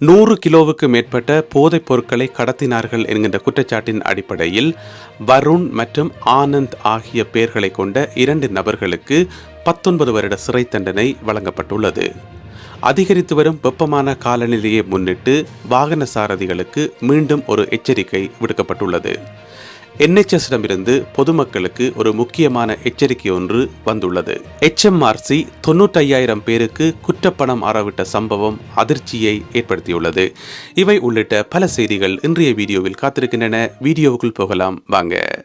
நூறு கிலோவுக்கு மேற்பட்ட போதைப் பொருட்களை கடத்தினார்கள் என்கின்ற குற்றச்சாட்டின் அடிப்படையில் வருண் மற்றும் ஆனந்த் ஆகிய பெயர்களை கொண்ட இரண்டு நபர்களுக்கு பத்தொன்பது வருட சிறை தண்டனை வழங்கப்பட்டுள்ளது. அதிகரித்து வரும் வெப்பமான காலநிலையை முன்னிட்டு வாகன சாரதிகளுக்கு மீண்டும் ஒரு எச்சரிக்கை விடுக்கப்பட்டுள்ளது. என்ஹெச்எஸ்டமிருந்து பொதுமக்களுக்கு ஒரு முக்கியமான எச்சரிக்கை ஒன்று வந்துள்ளது. எச்எம்ஆர்சி தொன்னூற்றையாயிரம் பேருக்கு குற்றப்பணம் ஆறவிட்ட சம்பவம் அதிர்ச்சியை ஏற்படுத்தியுள்ளது. இவை உள்ளிட்ட பல செய்திகள் இன்றைய வீடியோவில் காத்திருக்கின்றன. வீடியோவுக்குள் போகலாம். வாங்க.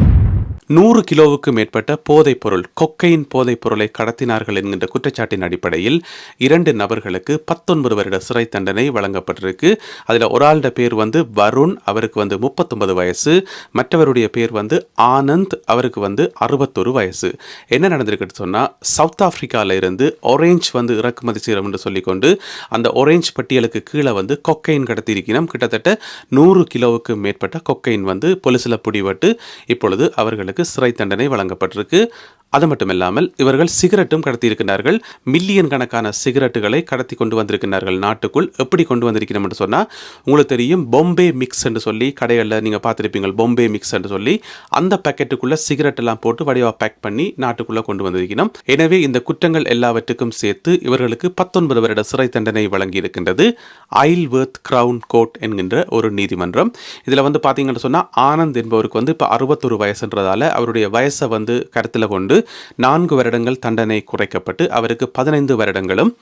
நூறு கிலோவுக்கு மேற்பட்ட போதைப் பொருள் கொக்கையின் போதைப் பொருளை கடத்தினார்கள் என்கின்ற குற்றச்சாட்டின் அடிப்படையில் இரண்டு நபர்களுக்கு பத்தொன்பது வருட சிறை தண்டனை வழங்கப்பட்டிருக்கு. அதில் ஒரு ஆளுட பேர் வந்து வருண் அவருக்கு வந்து முப்பத்தொன்பது வயசு. மற்றவருடைய பேர் வந்து ஆனந்த் அவருக்கு வந்து அறுபத்தொரு வயசு. என்ன நடந்திருக்குன்னு சொன்னால் சவுத் ஆப்பிரிக்காவில் இருந்து ஒரேஞ்ச் வந்து இறக்குமதி செய்கிறோம் என்று சொல்லிக்கொண்டு அந்த ஒரேஞ்ச் பட்டியலுக்கு கீழே வந்து கொக்கைன் கடத்தியிருக்கிறோம். கிட்டத்தட்ட நூறு கிலோவுக்கு மேற்பட்ட கொக்கைன் வந்து பொலிசில் பிடிபட்டு இப்பொழுது அவர்களுக்கு சிறை தண்டனை வழங்கப்பட்டிருக்கு. அது மட்டுமில்லாமல் இவர்கள் சிகரெட்டும் கடத்தியிருக்கிறார்கள் மில்லியன் கணக்கான சிகரெட்டுகளை கடத்தி கொண்டு வந்திருக்கிறார்கள் நாட்டுக்குள் எப்படி கொண்டு வந்திருக்கணும் என்று சொன்னால் உங்களுக்கு தெரியும் பொம்பே மிக்ஸ் என்று சொல்லி கடைகளில் நீங்கள் பார்த்துருப்பீங்க பொம்பே மிக்ஸ் என்று சொல்லி அந்த பேக்கெட்டுக்குள்ளே சிகரெட் எல்லாம் போட்டு வடிவாக பேக் பண்ணி நாட்டுக்குள்ளே கொண்டு வந்திருக்கணும் எனவே இந்த குற்றங்கள் எல்லாவற்றுக்கும் சேர்த்து இவர்களுக்கு பத்தொன்பது வருட சிறை தண்டனை வழங்கியிருக்கின்றது. ஐல்வர்த் கிரவுன் கோர்ட் என்கின்ற ஒரு நீதிமன்றம். இதில் வந்து பார்த்தீங்கன்னு சொன்னால் ஆனந்த் என்பவருக்கு வந்து இப்போ அறுபத்தொரு வயசுன்றதால அவருடைய வயசை வந்து கருத்தில் கொண்டு நான்கு வருடங்கள் தண்டனை குறைக்கப்பட்டு அவருக்கு பதினைந்து வருடங்களும்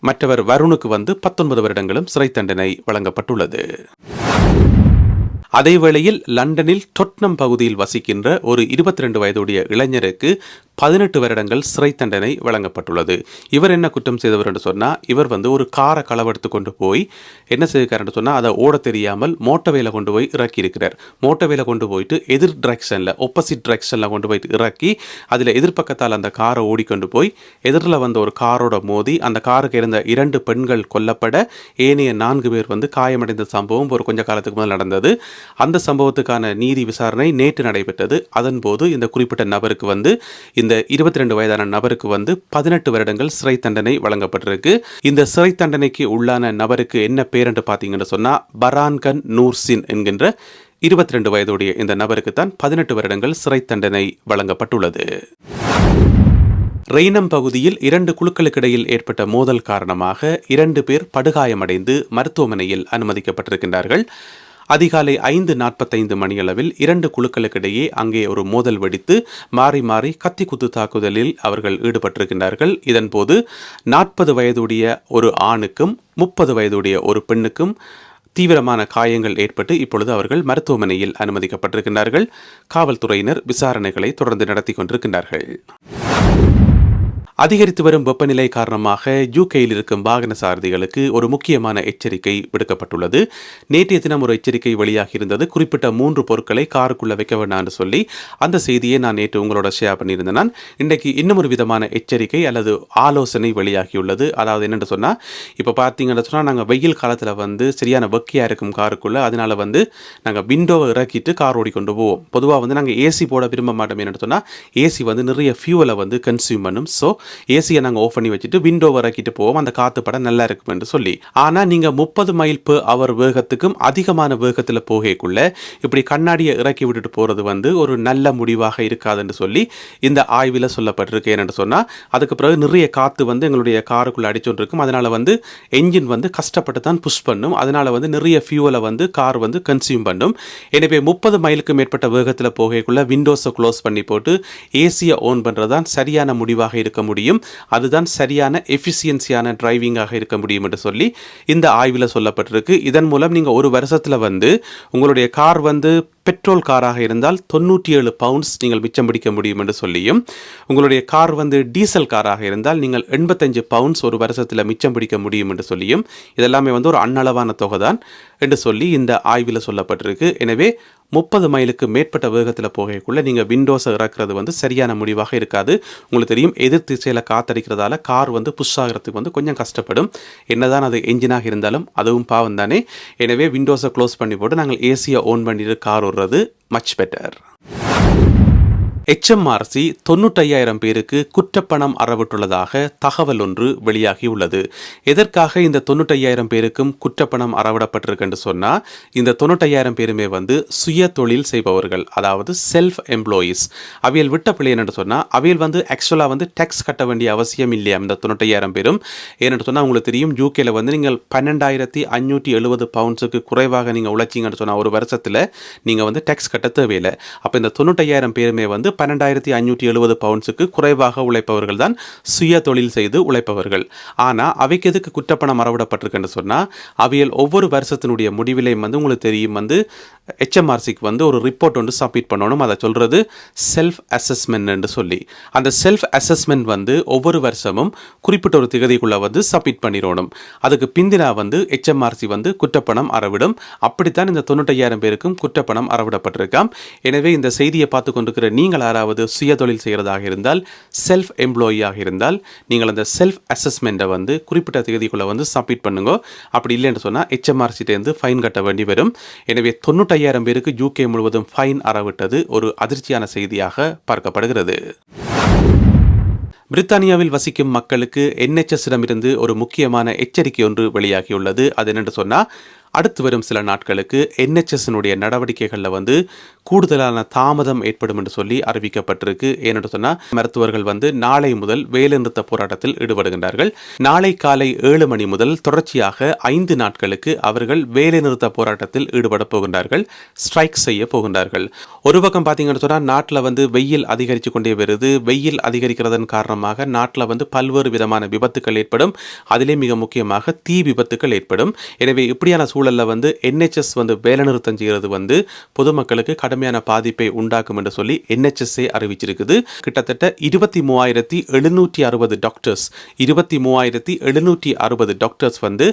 மற்றவர் வருணுக்கு வந்து பத்தொன்பது வருடங்களும் சிறை தண்டனை வழங்கப்பட்டுள்ளது. அதேவேளையில் லண்டனில் டொட்னம் பகுதியில் வசிக்கின்ற ஒரு இருபத்தி ரெண்டு வயதுடைய இளைஞருக்கு பதினெட்டு வருடங்கள் சிறை தண்டனை வழங்கப்பட்டுள்ளது. இவர் என்ன குற்றம் செய்தவர் என்று சொன்னால் இவர் வந்து ஒரு காரை களவெடுத்து கொண்டு போய் என்ன செய்திருக்காருன்னு சொன்னால் அதை ஓட தெரியாமல் மோட்டவேல கொண்டு போய் இறக்கி இருக்கிறார். மோட்டவேல கொண்டு போயிட்டு எதிர் டிரெக்ஷனில் ஒப்போசிட் டிரெக்ஷனில் கொண்டு போயிட்டு இறக்கி அதில் எதிர்பக்கத்தால் அந்த காரை ஓடிக்கொண்டு போய் எதிரில் வந்த ஒரு காரோட மோதி அந்த காருக்கு இருந்த இரண்டு பெண்கள் கொல்லப்பட ஏனைய நான்கு பேர் வந்து காயமடைந்த சம்பவம் ஒரு கொஞ்ச காலத்துக்கு முதல் நடந்தது. அந்த சம்பவத்துக்கான நீதி விசாரணை நேற்று நடைபெற்றது. அதன்போது இந்த குறிப்பிட்ட நபருக்கு வந்து இந்த இருபத்தி ரெண்டு வயதான நபருக்கு வந்து பதினெட்டு வருடங்கள் சிறை தண்டனை வழங்கப்பட்டிருக்கு. இந்த சிறை தண்டனைக்கு உள்ளான நபருக்கு என்ன பேர் என்று பார்த்தீங்கன்னு சொன்னால் பரான்கன் நூர்சின் என்கின்ற இருபத்தி ரெண்டு வயதுடைய இந்த நபருக்கு தான் பதினெட்டு வருடங்கள் சிறை தண்டனை வழங்கப்பட்டுள்ளது. ரெய்னம் பகுதியில் இரண்டு குழுக்களுக்கிடையில் ஏற்பட்ட மோதல் காரணமாக இரண்டு பேர் படுகாயமடைந்து மருத்துவமனையில் அனுமதிக்கப்பட்டிருக்கின்றார்கள். அதிகாலை ஐந்து நாற்பத்தைந்து மணியளவில் இரண்டு குழுக்களுக்கிடையே அங்கே ஒரு மோதல் வெடித்து மாறி மாறி கத்தி குத்து தாக்குதலில் அவர்கள் ஈடுபட்டிருக்கின்றார்கள். இதன்போது நாற்பது வயதுடைய ஒரு ஆணுக்கும் முப்பது வயதுடைய ஒரு பெண்ணுக்கும் தீவிரமான காயங்கள் ஏற்பட்டு இப்பொழுது அவர்கள் மருத்துவமனையில் அனுமதிக்கப்பட்டிருக்கின்றார்கள். காவல்துறையினர் விசாரணைகளை தொடர்ந்து நடத்தி கொண்டிருக்கின்றார்கள். அதிகரித்து வரும் வெப்பநிலை காரணமாக யூகேயில் இருக்கும் வாகன சாரதிகளுக்கு ஒரு முக்கியமான எச்சரிக்கை விடுக்கப்பட்டுள்ளது. நேற்றைய தினம் ஒரு எச்சரிக்கை வெளியாகி இருந்தது குறிப்பிட்ட மூன்று பொருட்களை காருக்குள்ள வைக்க வேண்டாம்னு சொல்லி அந்த செய்தியை நான் நேற்று உங்களோட ஷேர் பண்ணியிருந்தேன். நான் இன்றைக்கு இன்னும் ஒரு விதமான எச்சரிக்கை அல்லது ஆலோசனை வெளியாகியுள்ளது. அதாவது என்னென்னு சொன்னால் இப்போ பார்த்தீங்கன்னு சொன்னால் நாங்கள் வெயில் காலத்தில் வந்து சரியான வெக்கையாக இருக்கும் காருக்குள்ளே அதனால் வந்து நாங்கள் விண்டோவை இறக்கிட்டு கார் ஓடிக்கொண்டு போவோம். பொதுவாக வந்து நாங்கள் ஏசி போட விரும்ப மாட்டோம். என்னென்னு சொன்னால் ஏசி வந்து நிறைய ஃபியூவலை வந்து கன்சியூம் பண்ணும். ஸோ ஏசியை நாங்கள் ஓஃப் பண்ணி வச்சுட்டு விண்டோ இறக்கிட்டு போவோம். அந்த காற்று படம் நல்லா இருக்கும் என்று சொல்லி. ஆனால் நீங்கள் முப்பது மைல் per அவர் வேகத்துக்கும் அதிகமான வேகத்தில் போகக்குள்ள இப்படி கண்ணாடியை இறக்கி விட்டுட்டு போகிறது வந்து ஒரு நல்ல முடிவாக இருக்காதுன்னு சொல்லி இந்த ஆய்வில் சொல்லப்பட்டிருக்கு. என்னென்னு சொன்னால் அதுக்கு பிறகு நிறைய காற்று வந்து எங்களுடைய காருக்குள்ளே அடிச்சுட்டு இருக்கும் அதனால் வந்து என்ஜின் வந்து கஷ்டப்பட்டு தான் புஷ் பண்ணும். அதனால் வந்து நிறைய ஃபியூவலை வந்து கார் வந்து கன்சியூம் பண்ணும். எனவே முப்பது மைலுக்கு மேற்பட்ட வேகத்தில் போகக்குள்ள விண்டோஸை க்ளோஸ் பண்ணி போட்டு ஏசியை ஓன் பண்ணுறது தான் சரியான முடிவாக இருக்க முடியும். முடியும். அதுதான் சரியான எஃபிஷியன்சியான டிரைவிங்காக இருக்க முடியும் என்று சொல்லி இந்த ஆய்வில் சொல்லப்பட்டிருக்கு. இதன் மூலம் நீங்கள் ஒரு வருஷத்தில் வந்து உங்களுடைய கார் வந்து பெட்ரோல் காராக இருந்தால் தொண்ணூற்றி ஏழு பவுண்ட்ஸ் நீங்கள் மிச்சம் பிடிக்க முடியும் என்று சொல்லியும் உங்களுடைய கார் வந்து டீசல் காராக இருந்தால் நீங்கள் எண்பத்தஞ்சு பவுண்ட்ஸ் ஒரு வருஷத்தில் மிச்சம் பிடிக்க முடியும் என்று சொல்லியும் இதெல்லாமே வந்து ஒரு அன்னளவான தொகை தான் என்று சொல்லி இந்த ஆய்வில் சொல்லப்பட்டிருக்கு. எனவே முப்பது மைலுக்கு மேற்பட்ட வேகத்தில் போகக்குள்ளே நீங்கள் விண்டோஸை இறக்குறது வந்து சரியான முடிவாக இருக்காது. உங்களுக்கு தெரியும் எதிர் திசையில் காத்தடிக்கிறதால கார் வந்து புஷ் ஆகிறதுக்கு வந்து கொஞ்சம் கஷ்டப்படும். என்னதான் அது என்ஜினாக இருந்தாலும் அதுவும் பாவம் தானே. எனவே விண்டோஸை க்ளோஸ் பண்ணி போட்டு நாங்கள் ஏசியை ஓன் பண்ணிட்டு கார் விடுறது மச் பெட்டர் எச்எம்ஆர்சி தொண்ணூற்றையாயிரம் பேருக்கு குற்றப்பணம் அறவிட்டுள்ளதாக தகவல் ஒன்று வெளியாகியுள்ளது. எதற்காக இந்த தொண்ணூற்றையாயிரம் பேருக்கும் குற்றப்பணம் அறவிடப்பட்டிருக்கு என்று சொன்னால் இந்த தொண்ணூற்றையாயிரம் பேருமே வந்து சுய தொழில் செய்பவர்கள் அதாவது செல்ஃப் எம்ப்ளாயீஸ் அவியல் விட்ட பிள்ளை என்று சொன்னால் அவியல் வந்து ஆக்சுவலாக வந்து டேக்ஸ் கட்ட வேண்டிய அவசியம் இல்லையா? இந்த தொண்ணூற்றையாயிரம் பேரும். ஏன்னு சொன்னால் உங்களுக்கு தெரியும் யூகேல வந்து நீங்கள் பன்னெண்டாயிரத்தி அஞ்சூற்றி எழுபது பவுண்ட்ஸுக்கு குறைவாக நீங்கள் உழைச்சிங்கன்னு சொன்னால் ஒரு வருஷத்தில் நீங்கள் வந்து டேக்ஸ் கட்ட தேவையில்லை. அப்போ இந்த தொண்ணூற்றையாயிரம் பேருமே வந்து பன்னெண்டாயிரத்தி ஐநூற்றி எழுபது பவுண்ட்ஸுக்கு குறைவாக உழைப்பவர்கள் தான் சுய தொழில் செய்து உழைப்பவர்கள். ஆனால் அவைக்கு எதுக்கு குற்றப்பணம் மறவிடப்பட்டிருக்குன்னு சொன்னால் அவையில் ஒவ்வொரு வருஷத்தினுடைய முடிவிலையும் வந்து உங்களுக்கு தெரியும் வந்து ஹெச்எம்ஆர்சிக்கு வந்து ஒரு ரிப்போர்ட் ஒன்று சப்மிட் பண்ணணும். அதை சொல்கிறது செல்ஃப் அசஸ்மெண்ட்னு சொல்லி. அந்த செல்ஃப் அசஸ்மெண்ட் வந்து ஒவ்வொரு வருஷமும் குறிப்பிட்ட ஒரு திகதிக்குள்ளே வந்து சப்மிட் பண்ணிடணும். அதுக்கு பிந்தினா வந்து ஹெச்எம்ஆர்சி வந்து குற்றப்பணம் அறவிடும். அப்படித்தான் இந்த தொண்ணூற்றையாயிரம் பேருக்கும் குற்றப்பணம் அறவிடப்பட்டிருக்காம். எனவே இந்த செய்தியை பார்த்து கொண்டிருக்கிற நீங்கள் யாராவது சுய தொழில் செய்கிறதாக இருந்தால் செல்ஃப் எம்ப்ளாயியாக இருந்தால் நீங்கள் அந்த செல்ஃப் அசஸ்மெண்ட்டை வந்து குறிப்பிட்ட தேதிக்குள்ளே வந்து சப்மிட் பண்ணுங்க. அப்படி இல்லைன்னு சொன்னால் ஹெச்எம்ஆர்சிட்டேருந்து ஃபைன் கட்ட வேண்டி வரும். எனவே தொண்ணூற்றையாயிரம் பேருக்கு யூகே முழுவதும் ஃபைன் அறவிட்டது ஒரு அதிர்ச்சியான செய்தியாக பார்க்கப்படுகிறது. பிரித்தானியாவில் வசிக்கும் மக்களுக்கு என்ஹெச்எஸ்ஸிடமிருந்து ஒரு முக்கியமான எச்சரிக்கை ஒன்று வெளியாகியுள்ளது. அது என்னென்று சொன்னால் அடுத்து வரும் சில நாட்களுக்கு என்ஹெச்எஸ்னுடைய நடவடிக்கைகளில் வந்து கூடுதலான தாமதம் ஏற்படும் என்று சொல்லி அறிவிக்கப்பட்டிருக்கு. ஏனென்று சொன்னால் மருத்துவர்கள் வந்து நாளை முதல் வேலைநிறுத்த போராட்டத்தில் ஈடுபடுகின்றார்கள். நாளை காலை ஏழு மணி முதல் தொடர்ச்சியாக ஐந்து நாட்களுக்கு அவர்கள் வேலைநிறுத்த போராட்டத்தில் ஈடுபட போகின்றார்கள். ஸ்ட்ரைக் செய்ய போகின்றார்கள். ஒரு பக்கம் பார்த்தீங்கன்னு சொன்னால் நாட்டில் வந்து வெயில் அதிகரித்து கொண்டே வருது. வெயில் அதிகரிக்கிறதன் காரணமாக நாட்டில் வந்து பல்வேறு விதமான விபத்துக்கள் ஏற்படும். அதிலே மிக முக்கியமாக தீ விபத்துக்கள் ஏற்படும். எனவே இப்படியான சூழலில் வந்து என்ஹெச்எஸ் வந்து வேலைநிறுத்தம் செய்கிறது வந்து பொதுமக்களுக்கு கடுமையான பாதிப்பை உண்டாக்கும் என்று சொல்லி என்ஹெச்எஸ்ஏ அறிவிச்சிருக்குது. கிட்டத்தட்ட இருபத்தி மூவாயிரத்தி எழுநூற்றி அறுபது டாக்டர்ஸ் இருபத்தி மூவாயிரத்தி எழுநூற்றி அறுபது டாக்டர்ஸ் வந்து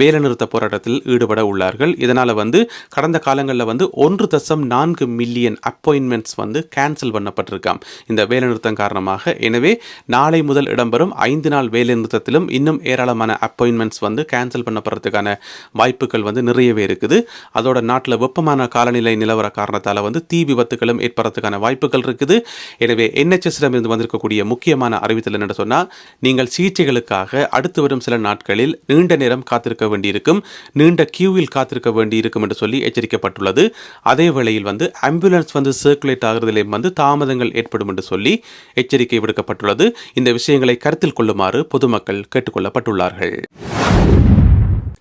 வேலைநிறுத்த போராட்டத்தில் ஈடுபட உள்ளார்கள். இதனால் வந்து கடந்த காலங்களில் வந்து ஒன்று தசம் நான்கு மில்லியன் அப்பாயின்மெண்ட்ஸ் வந்து கேன்சல் பண்ணப்பட்டிருக்காம் இந்த வேலைநிறுத்தம் காரணமாக. எனவே நாளை முதல் இடம்பெறும் ஐந்து நாள் வேலைநிறுத்தத்திலும் இன்னும் ஏராளமான அப்பாயின்மெண்ட்ஸ் வந்து கேன்சல் பண்ணப்படுறதுக்கான வாய்ப்புகள் வந்து நிறையவே இருக்குது. அதோட நாட்டில் வெப்பமான காலநிலை நிலவர காரணத்தால் வந்து தீ விபத்துகளும் ஏற்படுறதுக்கான வாய்ப்புகள் இருக்குது. எனவே என்ஹெச்எஸ்டம் இருந்து வந்திருக்கக்கூடிய முக்கியமான அறிவித்தல் என்னென்னு சொன்னால் நீங்கள் சிகிச்சைகளுக்காக அடுத்து வரும் சில நாட்களில் நீண்ட நேரம் காத்திருக்க வேண்டியிருக்கும் நீண்ட கியூவில் காத்திருக்க வேண்டியிருக்கும் என்று சொல்லி எச்சரிக்கப்பட்டுள்ளது. அதே வேளையில் வந்து ஆம்புலன்ஸ் வந்து சர்க்குலேட் ஆகிறதிலேயும் வந்து தாமதங்கள் ஏற்படும் என்று சொல்லி எச்சரிக்கை விடுக்கப்பட்டுள்ளது. இந்த விஷயங்களை கருத்தில் கொள்ளுமாறு பொதுமக்கள் கேட்டுக்கொள்ளப்பட்டுள்ளார்கள்.